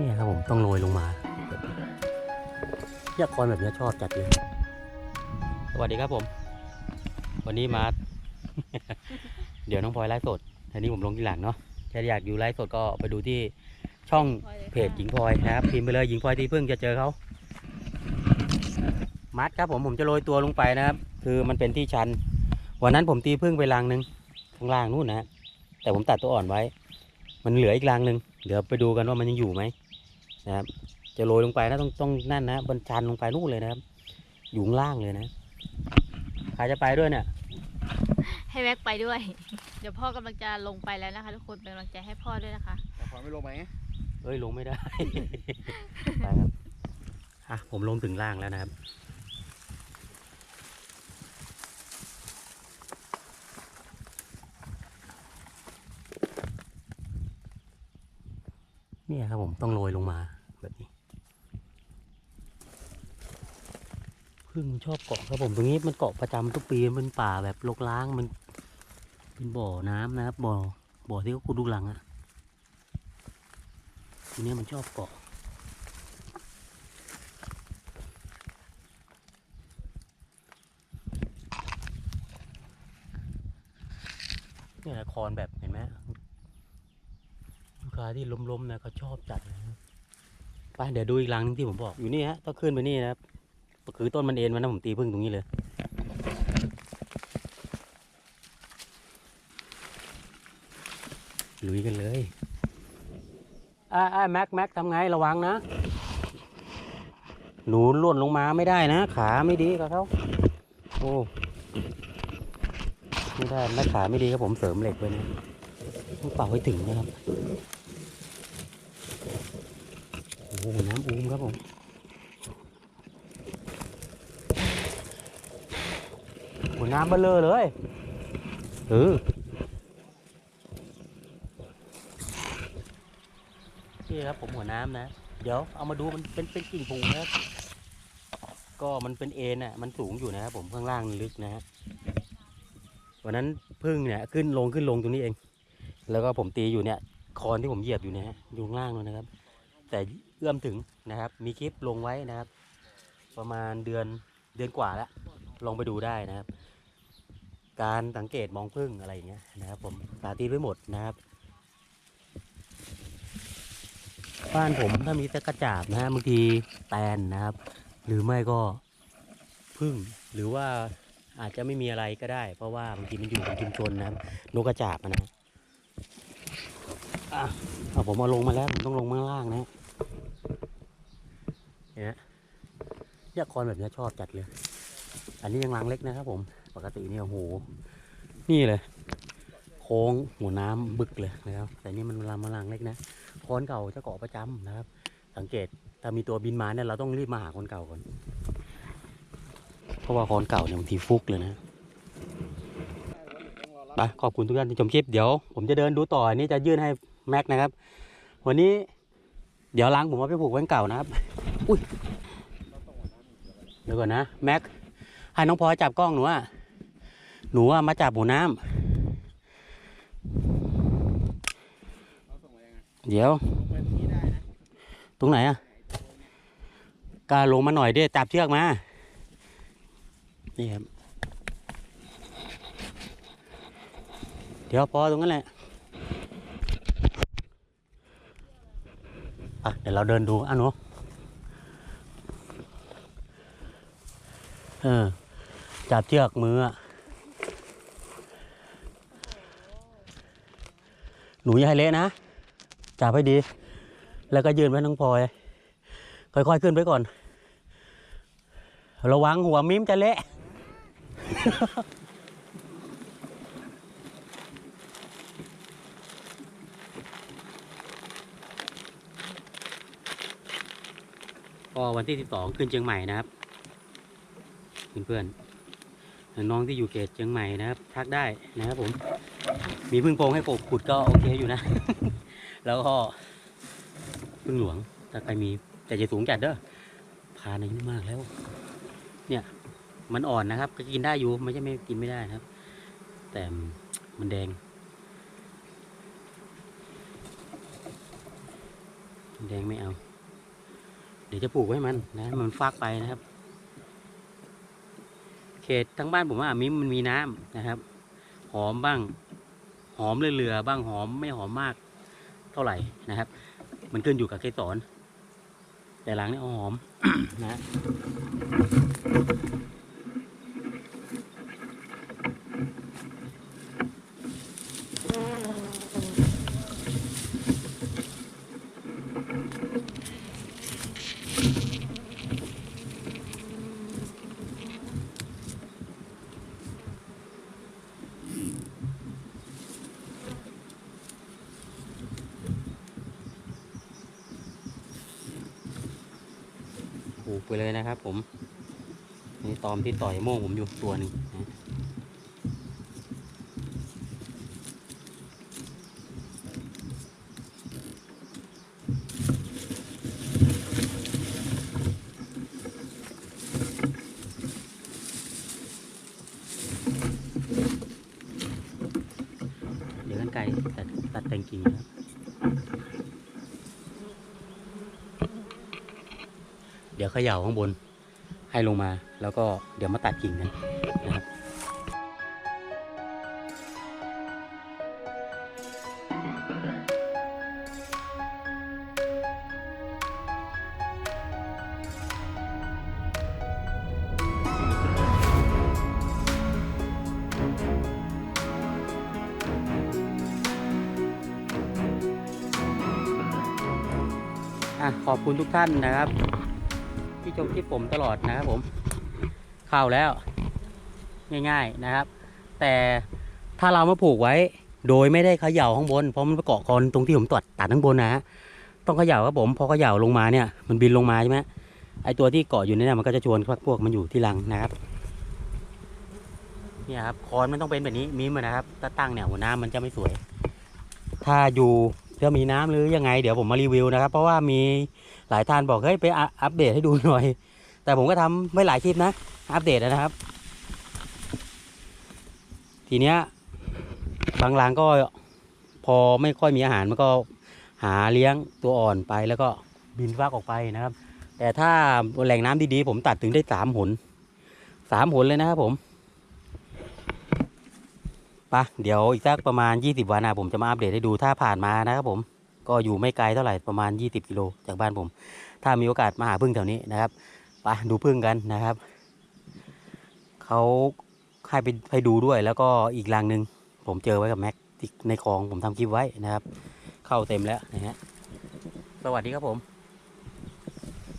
นี่ครับผมต้องโรยลงมาอยากคอนแบบนี้ชอบจัดเลยสวัสดีครับผม วันนี้มา เดี๋ยวน้องพลอยไลฟ์สดทีนี้ผมลงทีหลังเนาะถ้าอยากอยู่ไลฟ์สดก็ไปดูที่ช่องเพจหญิงพลอยนะครับพิมพ์ไปเลยหญิงพลอยที่เพิ่งจะเจอเขามัดครับผมผมจะโรยตัวลงไปนะครับ คือมันเป็นที่ชัน วันนั้นผมตีพึ่งไปรังหนึ่งข้างล่างนู่นนะฮะแต่ผมตัดตัวอ่อนไว้ มันเหลืออีกรังหนึ่งเดี๋ยวไปดูกันว่ามันยังอยู่ไหม นะครับ จะโรยลงไปนะต้องต้องนั่นนะบนชันลงไปนู่นเลยนะครับ อยู่ข้างล่างเลยนะใครจะไปด้วยเนี่ย ให้แม็กไปด้วย เดี๋ยวพ่อกำลังจะลงไปแล้วนะคะ ทุกคนเป็นกำลังใจให้พ่อด้วยนะคะ แต่ความไม่ลงไหมเอ้ยลงไม่ได้ ไปครับอะผมลงถึงล่างแล้วนะครับ เนี่ยครับผมต้องโรยลงมาแบบนี้พึ่งชอบเกาะครับผมตรงนี้มันเกาะประจำทุกปีมันป่าแบบรกร้างมัน เป็นบ่อน้ำนะครับบ่อบ่อที่เขาขุดดูหลังอะทีนี้มันชอบเกาะนี่ยคอนแบบเห็นไหม ลูกค้าที่ล้มๆนะเขาชอบจัดนะครับไปเดี๋ยวดูอีกรังนึงที่ผมบอกอยู่นี่ฮะต้องขึ้นไปนี่นะครับคือต้นมันเอ็นมันนะผมตีพึ่งตรงนี้เลยลุยกันเลยอ่าอ่าแม็กแม็กทำไงระวังนะหนูล่นลงมาไม่ได้นะ ขาไม่ดีกับเขาโอ้ไม่ได้ถ้าขาไม่ดีครับผมเสริมเหล็กไปนะต้องเป่าให้ถึงนะครับ โอ้น้ำอูมครับผมโอ้น้ำเบลเลอร์เลยเออนี่ครับผมหัวน้ำนะ เดี๋ยวเอามาดูมันเป็นเป็นกิ่งผูนะครับก็มันเป็นเอ็นอะมันสูงอยู่นะครับผมข้างล่างลึกนะฮะวันนั้นพึ่งเนี่ยขึ้นลงขึ้นลงตรงนี้เอง แล้วก็ผมตีอยู่เนี่ยคอนที่ผมเหยียบอยู่เนี่ยฮะอยู่ข้างล่างเลยนะครับ แต่เอื้อมถึงนะครับ มีคลิปลงไว้นะครับ ประมาณเดือนเดือนกว่าแล้วลองไปดูได้นะครับ การสังเกตมองพึ่งอะไรอย่างเงี้ยนะครับ ผมสาธิตไว้หมดนะครับ บ้านผมถ้ามีตะกระจาบนะฮะบางทีแตนนะครับ หรือไม่ก็พึ่งหรือว่าอาจจะไม่มีอะไรก็ได้ เพราะว่าบางทีมันอยู่ในชุมชนนะครับนกกระจาบอะนะอะเอผมมาลงมาแล้วผมต้องลงมาข้างล่างนะเนี่ย ยาคอนแบบนี้ชอบจัดเลย อันนี้ยังรังเล็กนะครับผม ปกติเนี่ยโอ้โหนี่เลย โค้งหัวน้ำบึกเลยนะครับ แต่นี่มันลำมาลังเล็กนะ คอนเก่าจะเกาะประจำนะครับ สังเกตถ้ามีตัวบินมาเนี่ยเราต้องรีบมาหาคอนเก่าก่อน เพราะว่าคอนเก่าเนี่ยบางทีฟุกเลยนะไปขอบคุณทุกท่านที่ชมคลิปเดี๋ยวผมจะเดินดูต่ออันนี้จะยื่นให้แม็กนะครับ วันนี้เดี๋ยวล้างผมเอาไปผูกไว้เก่านะครับ อุ้ย ดี๋ยวก่อนนะแม็กให้น้องพลอยจับกล้องหนูอะหนูอะมาจับหัวน้ำเดี๋ยว ตรงไหนอะกลาลงมาหน่อยดิจับเชือกมานี่ครับเดี๋ยวพอตรงนั้นแหละอะเดี๋ยวเราเดินดูอะหนู เออ จับเชือกมือหนูอย่าให้เละนะ จับให้ดี แล้วก็ยืนไว้น้องพลอย ค่อยๆขึ้นไปก่อน ระวังหัวมิ้มจะเละก็วันที่ 12 ขึ้นเชียงใหม่นะครับ เพื่อนๆน้องที่อยู่เขตเชียงใหม่นะครับ ทักได้นะครับผม มีพึ่งโพงให้ปลูกขุดก็โอเคอยู่นะ แล้วก็พึ่งหลวงถ้าใครมีแต่จะสูงจัดเด้อพาในนี้มากแล้ว เนี่ย มันอ่อนนะครับ ก็กินได้อยู่ไม่ใช่ไม่กินไม่ได้นะครับ แต่มันแดงแดงไม่เอา เดี๋ยวจะปลูกให้มันนะ มันฟากไปนะครับ ตทั้งบ้านผมว่ามิมมันมีน้ำนะครับ หอมบ้าง หอมเรือๆบ้างหอมไม่หอมมากเท่าไหร่นะครับ มันขึ้นอยู่กับเกสรแต่หลังนี่หอมนะ ลูกไปเลยนะครับ ผมนี่ตอมที่ต่อยโม่งผมอยู่ตัวหนึ่งเดี๋ยวกันไกลตัดตัดแต่งกิ่งครับ เดี๋ยวเขย่าข้างบนให้ลงมา แล้วก็เดี๋ยวมาตัดกิ่งกันนะครับอะขอบคุณทุกท่านนะครับ ที่ชมคลิปผมตลอดนะครับผม เข้าแล้ว ง่าย ๆนะครับ แต่ถ้าเรามาผูกไว้ โดยไม่ได้เขย่าข้างบนเพราะมันเกาะกอนตรงที่ผมตัดตัดข้างบนนะฮะต้องเขย่าครับผมพอเขย่าลงมาเนี่ย มันบินลงมาใช่ไหมไอตัวที่เกาะอยู่เนี่ยมันก็จะชวนพวกมันอยู่ที่รังนะครับเนี่ยครับคอนมันต้องเป็นแบบนี้มีมันนะครับถ้าตั้งเนี่ยหัวน้ำมันจะไม่สวย ถ้าอยู่ ถ้ามีน้ำหรือยังไงเดี๋ยวผมมารีวิวนะครับ เพราะว่ามีหลายท่านบอกเฮ้ยไปอัปเดตให้ดูหน่อย แต่ผมก็ทำไม่หลายคลิปนะ อัปเดตนะครับ ทีเนี้ยบางรังก็พอไม่ค่อยมีอาหารมันก็หาเลี้ยงตัวอ่อนไปแล้วก็บินฟักออกไปนะครับ แต่ถ้าแหล่งน้ำดีๆ ผมตัดถึงได้สามหนสามหนเลยนะครับผม ปะเดี๋ยวอีกสักประมาณ 20 วันนะผมจะมาอัปเดตให้ดูถ้าผ่านมานะครับผมก็อยู่ไม่ไกลเท่าไหร่ประมาณ 20 กิโลจากบ้านผม ถ้ามีโอกาสมาหาพึ่งแถวนี้นะครับไปดูพึ่งกันนะครับเขาให้ไปไปดูด้วยแล้วก็อีกรังหนึ่งผมเจอไว้กับแม็กในคลองผมทำคลิปไว้นะครับ เข้าเต็มแล้วนะฮะสวัสดีครับผม